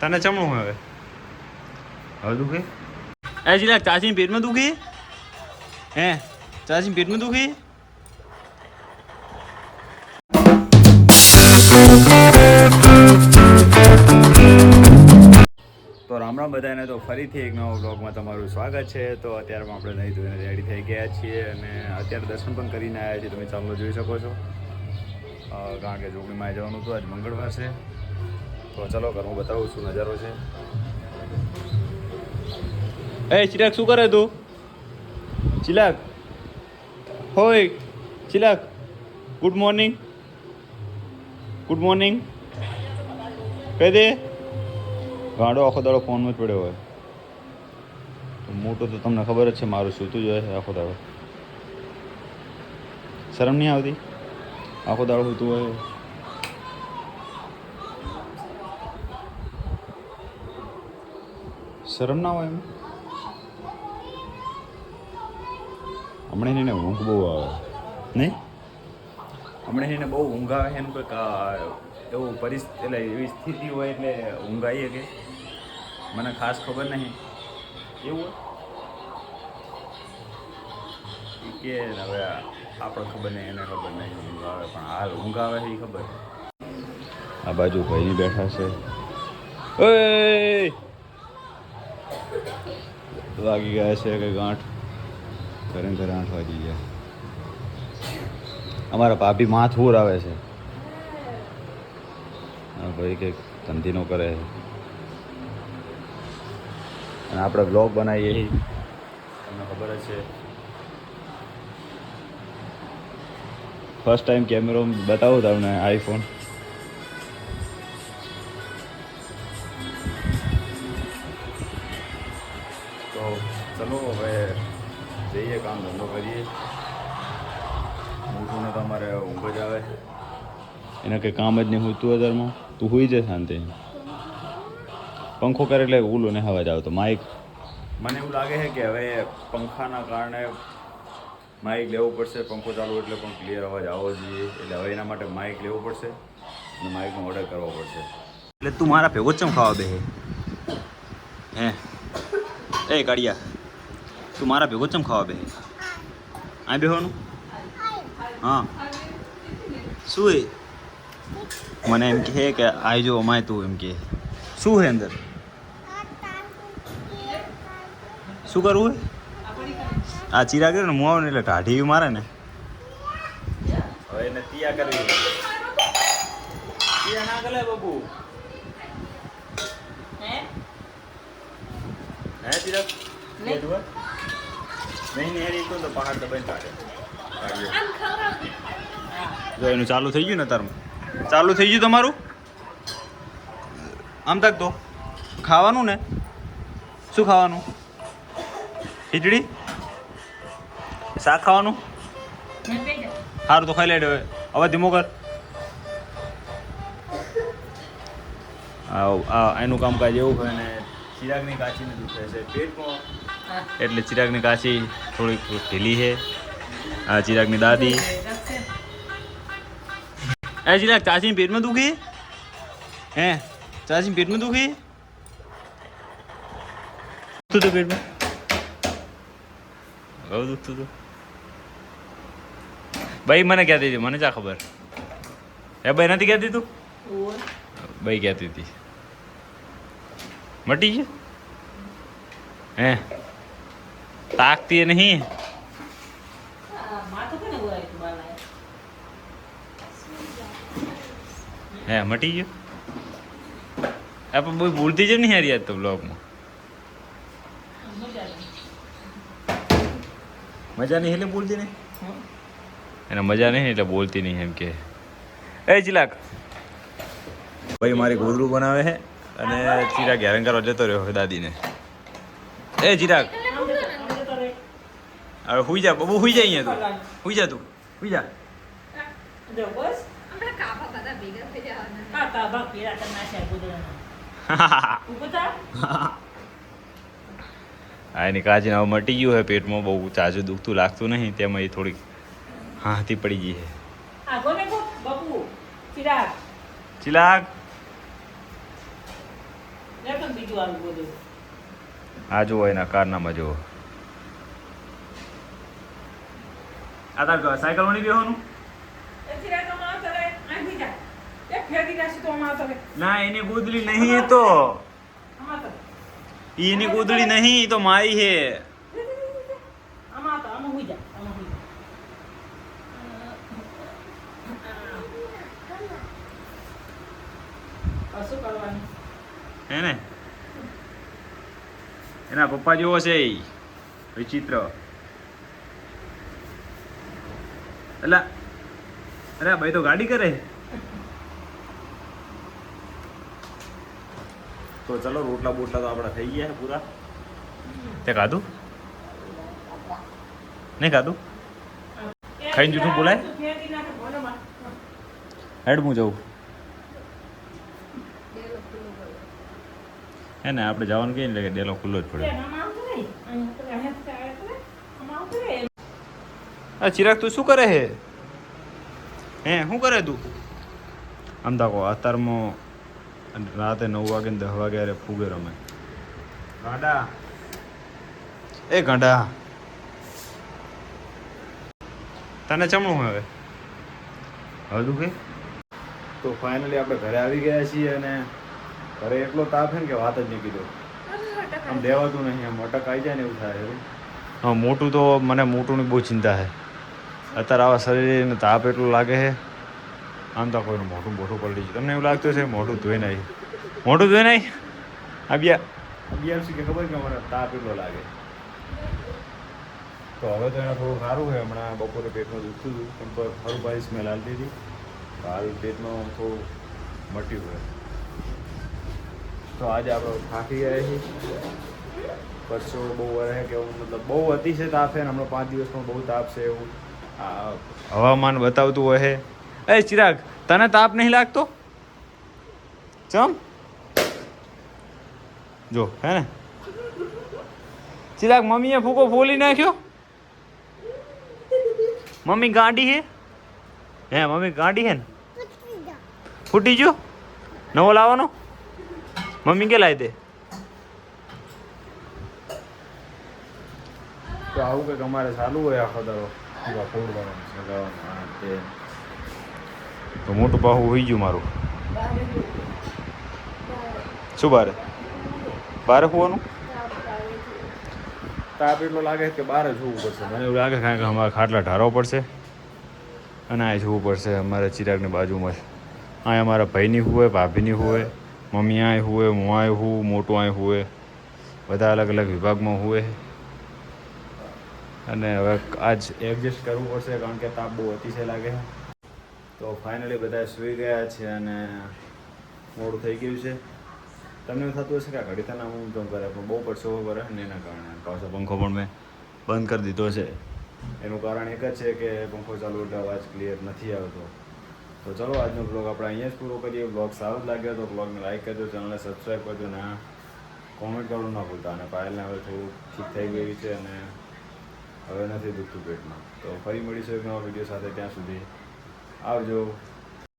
તને ચમણું હવે? હવે દુખે? એ જીલા ચાચીની પેટમાં દુખી? હે ચાચીની પેટમાં દુખી? તો રામ રામ બધાને તો ફરીથી એક નવો બ્લોગમાં તમારું સ્વાગત છે. તો અત્યારે આપણે નહીં ધોઈને રેડી થઈ ગયા છીએ અને અત્યારે દર્શન પણ કરીને આવ્યા છીએ. તમે ચાલો જોઈ શકો છો. કારણ કે જોગણીમાં જવાનું હતું આજ મંગળવાર છે. તો ચલો, ઘરમાં બતાવું શું નજારો છે. એ, ચિરાગ, શું કરે તું? ચિરાગ? હોય, Chirag good morning good morning કહી દે. ગાંડો આખો દાડો ફોનમાં જ પડ્યો હોય. મોટો તો તમને ખબર જ છે, મારું સૂતું જ હોય આખો દાડો. શરમ નહીં આવતી? આખો દાડો સૂતું હોય. શરમ ના હોય એમ? હમણાં એને ઊંઘ બહુ આવે. નહીં? હમણાં એને બહુ ઊંઘ આવે એમ કંઈક એવું પરિસ્થિતિ એટલે એવી સ્થિતિ હોય એટલે ઊંઘ આવી કે? મને ખાસ ખબર નહીં. એવું હોય? કે હવે આપણે ખબર નહીં એને ખબર નહીં ઊંઘ આવે પણ હાલ ઊંઘ આવે એ ખબર. આ બાજુ ભાઈ બેઠા છે. ઓય! વાગી ગયા છે કે ગાંઠ. ઘરે ઘરે આઠ વાગી ગયા. અમારા ભાભી માથુર આવે છે. ભાઈ કંઈક ધંધીનો કરે છે. અને આપણે બ્લોગ બનાવીએ. તમને ખબર જ છે. ફર્સ્ટ ટાઈમ કેમેરો બતાવું તમને આઈફોન આવે. એના કંઈ કામ જ નહીં હોતું હજારમાં. તું હોઈ જાય શાંતિ. પંખો કરે એટલે ઓલો ને હવા જાવ તો માઇક મને એવું લાગે છે કે હવે પંખાના કારણે માઇક લેવું પડશે પંખો ચાલુ એટલે પણ ક્લિયર અવાજ આવવો જોઈએ. એટલે હવે એના માટે માઇક લેવું પડશે અને માઇકનો ઓર્ડર કરવો પડશે. એટલે તું મારા ભેગો જ ચમ ખાવા બે હે? એ કાઢિયા તું મારા ભેગો જ ચમ ખાવા બે આ બેહવાનું? હા. શું એ? મને એમ કહે કે આઈ જો અમાય તું એમ કે શું હે અંદર? શું કરવું હે? આ ચીરા કરે ને મુઆવ ને એટલે ટાઢી એવી મારે ને. હવે એને તિયા કરવી તિયા ના કરે બાબુ હે? ચીરા નહીં નહીં હેરી તો પહાડ દબાઈ કાઢે જો એનું ચાલુ થઈ ગયું ને તારું ચાલુ થઈ ગયું તમારું? આમ તક તો ખાવાનું ને? શું ખાવાનું? ખીચડી? શાક ખાવાનું? સારું તો ખાઈ લેડે હવે. હવે ધીમો કર એનું કામકાજ એવું હોય ને ચિરાગની કાચીને દુખે છે. પેટમાં એટલે ચિરાગની કાચી થોડીક ઢીલી છે. આ ચિરાગની દાદી. એ ચિરાગ ચાચીની પેટમાં દુખી હે ચાચીની પેટમાં દુખી તું હતું પેટમાં બહુ દુખતું હતું ભાઈ મને કહેતી હતી મને ચા ખબર એ ભાઈ નથી કહેતી તું ભાઈ કહેતી હતી મટી છે હે તાકતી નહીં હે મટી ગયો? આપણે બહુ ભૂલતી જ નહીં હારી યાદ તો બ્લોગમાં મજા નહીં એટલે બોલતી નહીં? એને મજા નહીં એટલે બોલતી નહીં એમ કે. એ ચિલાક. ભાઈ મારી ગોદરું બનાવે છે અને ચિરાગ હેરાન કરવા જતો રહ્યો દાદીને. એ ચિરાગ. હવે હુઈ જા બબુ હુઈ જા અહીંયા તું. હુઈ જા તું. હુઈ જા. હમણાં કાપા બધા ભેગા થઈ જવાના. હા હવે મટી ગયું હે પેટમાં બહુ ચાજુ દુખતું લાગતું નહીં તેમાં એ થોડીક હાથી પડી ગઈ આવી બધું આ જુઓ એના કારનામાં જુઓ. આ તાર સાયકલ વણી બેહવાનું? ના એની ગુદલી નહીં તો. એની કૂદડી નહીં તો મારી હે ને? એના પપ્પા જેવો છે વિચિત્ર. એલા અરે ભાઈ તો ગાડી કરે તો ચલો રોટલા બોટલા તો આપણા થઈ ગયા પૂરા તે ખાધું નહીં ખાધું ખાઈને જૂઠું બોલાય? હેડ હું જવું હે ને આપણે જવાનું કહીએ ને એટલે કે ડેલો ખુલ્લો જ પડે આમાં આવતું નહીં. આમાં તો અહીંયા તો આવે તો ને. આમાં આવતું નહીં. આ ચિરાગ તું શું કરે હે હે શું કરે તું? આમ તાકો અત્યારમાં રાતે નવ વાગે ને દસ વાગે અરે ફૂગે રમે. ગાંડા. એ ગાંડા. તને ચમણું હવે? હવે કે? તો ફાઇનલી આપણે ઘરે આવી ગયા છીએ અને ઘરે એટલો તાપ છે ને કે વાત જ નહીં કીધો. આમ દેવાતું નહીં આમ અટક આવી જાય ને એવું થાય હા મોટું તો મને મોટુંની બહુ ચિંતા છે. અત્યારે આવા શરીરને તાપ એટલું લાગે છે. આમ તો કોઈનું મોઢું મોઢું પલટી ગયું. તમને એવું લાગતું છે મોઢું ધોઈ નહીં મોઢું ધોઈ આ અબિયા અબિયા શું કે ખબર કે મને તાપ એટલો લાગે તો હવે તો એને થોડું સારું છે. હમણાં બપોરે પેટમાં દુખતું હતું, પણ તો ખરું ભાઈ સ્મેલ આવતી હતી. હાલ પેટમાં થોડું મટ્યું હોય તો આજે આપણે થાકી ગયા છીએ. પરસો બહુ રહે કે એવું મતલબ બહુ અતિશય તાપ છે ને હમણાં પાંચ દિવસમાં બહુ તાપ છે એવું. આ હવામાન બતાવતું હોય. એ ચિરાગ, તને તાપ નહીં લાગતો? ચમ? જો, હે ને? ચિરાગ, મમ્મીએ ફૂકો ફોલી નાખ્યો? મમ્મી ગાંડી હે? હે, મમ્મી ગાંડી હે ને? ફૂટી ગયો? નવો લાવવાનો? મમ્મી કે લાવી દે? તો આવું કંઈક અમારે ચાલુ હોય આખો દાડો. પૂરા તે. તો મોટું પાહું હોઈ ગયું મારું. શું બારે? બારે હોવાનું? તાપ એટલો લાગે કે બારે જોવું પડશે. મને એવું લાગે કારણ કે અમારે ખાટલા ઢારવો પડશે અને આ જોવું પડશે અમારે ચિરાગની બાજુમાં. જ આ અમારા ભાઈની હોય ભાભીની હોય મમ્મી આય હોય હું આય હું મોટું આય હોય બધા અલગ અલગ વિભાગમાં હુએ અને હવે આજ એડજસ્ટ કરવું પડશે કારણ કે તાપ બહુ અતિશય લાગે. તો ફાઇનલી બધા સૂઈ ગયા છે અને મોડું થઈ ગયું છે. તમને થતું હશે કે ઘડી તના હું તો કરે પણ બહુ પરસેવો કરે ને એના કારણે પાછો પંખો પણ મેં બંધ કરી દીધો છે. એનું કારણ એક જ છે કે પંખો ચાલુ એટલે અવાજ ક્લિયર નથી આવતો. તો ચલો, આજનો બ્લોગ આપણે અહીંયા જ પૂરો કરીએ. બ્લોગ સારો જ લાગ્યો તો બ્લોગને લાઈક કરજો ચેનલને સબસ્ક્રાઈબ કરજો, ને કોમેન્ટ કરવાનું ના ભૂલતા. અને પાયલને હવે થોડું ઠીક થઈ ગયું છે અને હવે નથી દુખતું પેટમાં. તો ફરી મળીશું એક નવા વીડિયો સાથે. ત્યાં સુધી આવજો.